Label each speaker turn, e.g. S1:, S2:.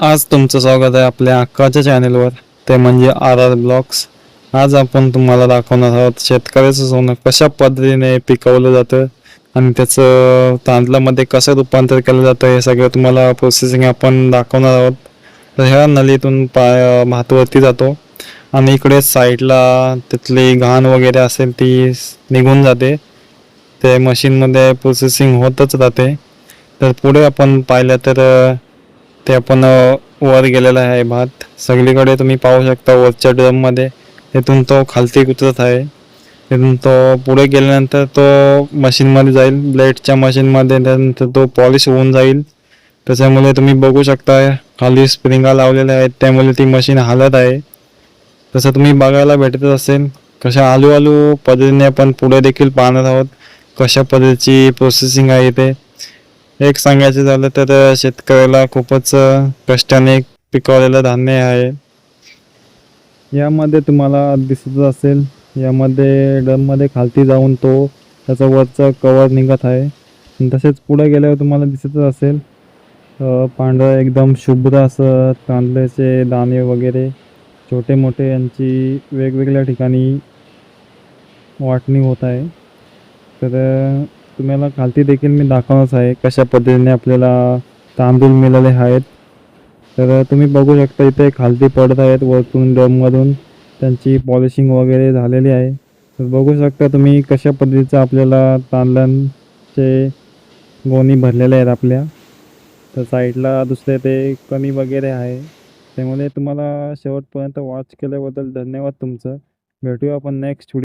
S1: आज तुमचं स्वागत आहे आपल्या अक्काच्या चॅनेलवर ते म्हणजे आर आर ब्लॉग्स. आज आपण तुम्हाला दाखवणार आहोत शेतकऱ्याचं सोनं कशा पद्धतीने पिकवलं जातं आणि त्याचं तांदळामध्ये कसं रूपांतर केलं जातं हे सगळं तुम्हाला प्रोसेसिंग आपण दाखवणार आहोत. तर ह्या नलीतून पाय भातवरती जातो आणि इकडे साईडला तिथली घाण वगैरे असेल ती निघून जाते. ते मशीनमध्ये प्रोसेसिंग होतच राहते. तर पुढे आपण पाहिलं तर ते आपण वर गेलेला आहे भात. सगळीकडे तुम्ही पाहू शकता वरच्या ड्रममध्ये तिथून तो खालती उतरत आहे. तिथून तो पुढे गेल्यानंतर तो मशीनमध्ये जाईल. ब्लेडच्या मशीनमध्ये त्यानंतर तो पॉलिश होऊन जाईल. त्याच्यामुळे तुम्ही बघू शकता खाली स्प्रिंगा लावलेल्या आहेत. त्यामुळे ती मशीन हालत आहे. तसं तुम्ही बघायला भेटत असेल. कशा आलू पद्धतीने आपण पुढे देखील पाहणार आहोत. कशा पद्धतीची प्रोसेसिंग आहे ते. एक सांगायचं झालं तर शेतकऱ्याला खूपच कष्टाने पिकवलेलं धान्य आहे. यामध्ये तुम्हाला दिसत असेल यामध्ये ड्रममध्ये खालती जाऊन तो त्याचा वरचा कवर निघत आहे. तसेच पुढे गेल्यावर तुम्हाला दिसतच असेल पांढरं एकदम शुभ्र असं तांदळाचे दाणे वगैरे छोटे मोठे यांची वेगवेगळ्या ठिकाणी वाटणी होत आहे. तर तुम्हाला खालती देखील मी दाखवणारच आहे कशा पद्धतीने आपल्याला तांदूळ मिळाले आहेत. तर तुम्ही बघू शकता इथे खालती पडत आहेत वरतून ड्रममधून त्यांची पॉलिशिंग वगैरे झालेली आहे. तर बघू शकता तुम्ही कशा पद्धतीचं आपल्याला तांदळांचे गोणी भरलेले आहेत आपल्या. तर साईडला दुसरे ते कमी वगैरे आहे. त्यामुळे तुम्हाला शेवटपर्यंत वॉच केल्याबद्दल धन्यवाद तुमचं. भेटूया आपण नेक्स्ट